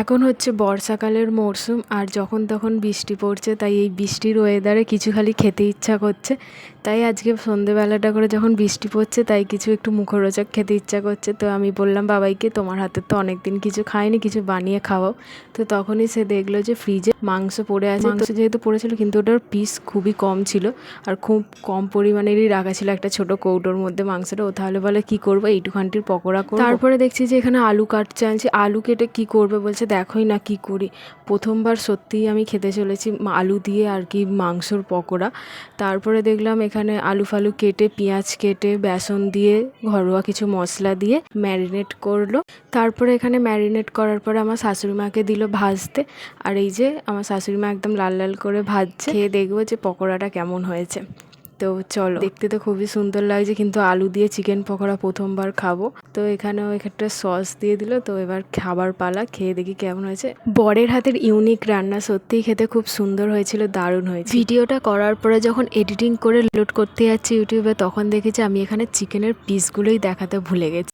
এখন হচ্ছে বর্ষাকালের মরশুম আর যখন তখন বৃষ্টি পড়ছে তাই এই বৃষ্টির ওয়েদারে কিছু খালি খেতে ইচ্ছা করছে। তাই আজকে সন্ধেবেলাটা করে যখন বৃষ্টি পড়ছে তাই কিছু একটু মুখরোচক খেতে ইচ্ছা করছে। তো আমি বললাম বাবাইকে তোমার হাতের তো অনেক দিন কিছু খায়নি কিছু বানিয়ে খাওয়াও। তো তখনই সে দেখল যে ফ্রিজে মাংস পড়ে আছে। মাংস যেহেতু পড়েছিল কিন্তু ওটার পিস খুবই কম ছিল আর খুব কম পরিমাণেরই রাখা ছিল একটা ছোট কৌটোর মধ্যে মাংসটা। ও তাহলে বলে কি করব? এইটুখানটির পকোড়া করব? তারপরে দেখছি যে এখানে আলু কাটছে। আনছি আলু কেটে কি করবে বলছে দেখোই না কি করি। প্রথমবার সত্যিই আমি খেতে চলেছি আলু দিয়ে আর কি মাংসর পকোড়া। তারপরে দেখলাম এখানে আলু ফালু কেটে, পেঁয়াজ কেটে, বেসন দিয়ে, ঘরোয়া কিছু মশলা দিয়ে ম্যারিনেট করল। তারপরে এখানে ম্যারিনেট করার পরে আমার শাশুড়ি মাকে দিল ভাজতে। আর এই যে আমার শাশুড়ি মা একদম লাল লাল করে ভাজছে। খেয়ে দেখব যে পকোড়াটা কেমন হয়েছে। তো চলো। দেখতে তো খুবই সুন্দর লাগছে, কিন্তু আলু দিয়ে চিকেন পকোড়া প্রথমবার খাব। তো এখানেও একটা সস দিয়ে দিল, তো এবার খাবার পালা, খেয়ে দেখি কেমন হয়েছে। বরের হাতের ইউনিক রান্না সত্যিই খেতে খুব সুন্দর হয়েছিল, দারুণ হয়েছে। ভিডিওটা করার পরে যখন এডিটিং করে লোড করতে যাচ্ছি ইউটিউবে, তখন দেখেছি আমি এখানে চিকেনের পিসগুলোই দেখাতে ভুলে গেছি।